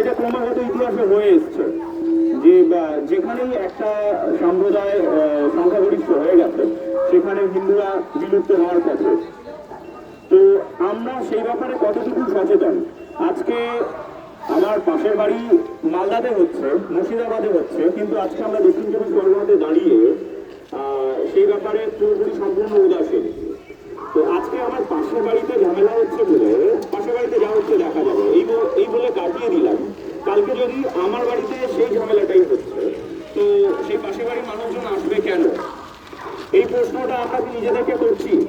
এটা ক্রমাগত ইতিহাসে হয়ে এসছে। যে যেখানেই একটা সম্প্রদায় সংখ্যাগরিষ্ঠ হয়ে গেছে, সেখানে হিন্দুরা বিলুপ্ত হওয়ার পথে। তো আমরা সেই ব্যাপারে কতটুকু সচেতন? আজকে আমার পাশের বাড়ি মালদাতে হচ্ছে, মুর্শিদাবাদে হচ্ছে, কিন্তু আজকে আমরা দক্ষিণ চব্বিশ পরগনাতে দাঁড়িয়ে সেই ব্যাপারে পুরোপুরি সম্পূর্ণ উদাসীন। তো আজকে আমার পাশের বাড়িতে ঝামেলা হচ্ছে বলে, পাশের বাড়িতে যা হচ্ছে দেখা যাবে। এই বল- কাটিয়ে দিলাম। কালকে যদি আমার বাড়িতে সেই ঝামেলাটাই হচ্ছে, তো সেই পাশের বাড়ির মানুষজন আসবে কেন? এই প্রশ্নটা আমরা নিজেদেরকে করছি?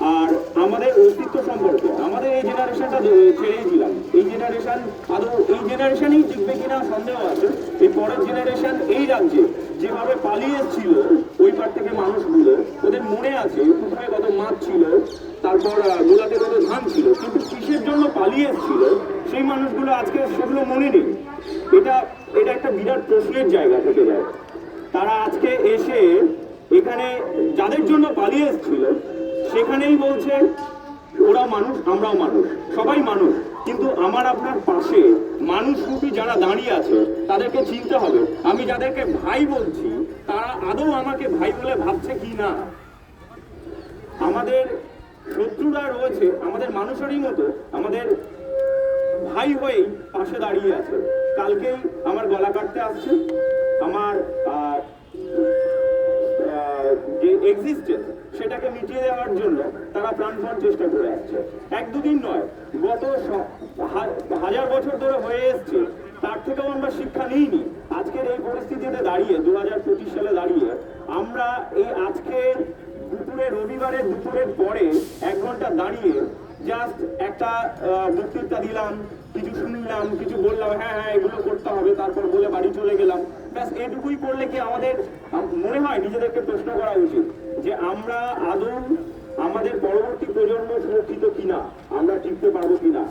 আর আমাদের অস্তিত্ব সম্পর্কে, আমাদের এই জেনারেশনটা ছেড়েই দিলাম। এই জেনারেশন আদৌ এই জেনারেশনই টিকবে কিনা সন্দেহ আছে? এই পরের জেনারেশন এই রাজ্যে যেভাবে পালিয়ে ছিল ওই পার থেকে মানুষগুলো, ওদের মনে আছে কোথায় কত মাছ ছিল, তারপর গোলাতে কত ধান ছিল, কিন্তু কিসের জন্য পালিয়ে ছিল সেই মানুষগুলো আজকে সেগুলো মনে নেই। এটা এটা একটা বিরাট প্রশ্নের জায়গা থেকে যায়। তারা আজকে এসে এখানে যাদের জন্য পালিয়ে এসেছিল, সেখানেই বলছে, ওরা মানুষ, আমরাও মানুষ, সবাই মানুষ। কিন্তু আমার আপনার পাশে মানুষ রূপী যারা দাঁড়িয়ে আছে, তাদেরকে চিনতে হবে। আমি যাদেরকে ভাই বলছি, তারা আদৌ আমাকে ভাই বলে ভাবছে কি না? আমাদের শত্রুরা রয়েছে, আমাদের মানুষেরই মতো, আমাদের ভাই হয়েই পাশে দাঁড়িয়ে আছে কালকেই আমার গলা কাটতে আসছে। আমার যে এক্সিস্টেন্স সেটাকে মিটিয়ে দেওয়ার জন্য তারা প্রাণপণ চেষ্টা করে আসছে। এক দুদিন নয়, গত হাজার বছর ধরে হয়ে এসছে, তার থেকেও আমরা শিক্ষা নিইনি। আজকের এই পরিস্থিতিতে দাঁড়িয়ে দু হাজার পঁচিশ সালে দাঁড়িয়ে, আমরা এই আজকে দুপুরে, রবিবারের দুপুরের পরে এক ঘণ্টা দাঁড়িয়ে জাস্ট একটা বক্তৃতা দিলাম, কিছু শুনলাম, কিছু বললাম হ্যাঁ হ্যাঁ এগুলো করতে হবে, তারপর বলে বাড়ি চলে গেলাম। ব্যাস, এটুকুই করলে কি আমাদের মনে হয় নিজেদেরকে প্রশ্ন করা উচিত যে আমরা আদৌ আমাদের পরবর্তী প্রজন্ম সুরক্ষিত কিনা, আমরা টিকতে পারব কিনা?